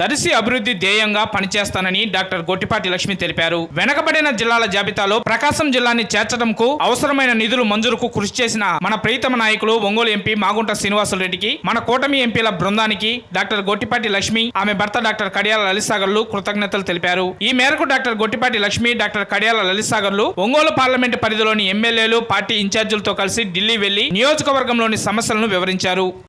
దర్శి అభివృద్ధి ధ్యేయంగా పనిచేస్తానని డాక్టర్ గొట్టిపాటి లక్ష్మి తెలిపారు. వెనకబడిన జిల్లాల జాబితాలో ప్రకాశం జిల్లాని చేర్చడంకు అవసరమైన నిధులు మంజూరుకు కృషి చేసిన మన ప్రీతమ నాయకులు ఒంగోలు ఎంపీ మాగుంట శ్రీనివాసులరెడ్డికి మన కూటమి ఎంపీల బృందానికి డాక్టర్ గొట్టిపాటి లక్ష్మి ఆమె భర్త డాక్టర్ కడియాల లలిసాగర్లు కృతజ్ఞతలు తెలిపారు. ఈ మేరకు డాక్టర్ గొట్టిపాటి లక్ష్మి డాక్టర్ కడియాల లలిసాగర్లు ఒంగోలు పార్లమెంటు పరిధిలోని ఎమ్మెల్యేలు పార్టీ ఇన్ఛార్జీలతో కలిసి ఢిల్లీ వెళ్ళి నియోజకవర్గంలోని సమస్యలను వివరించారు.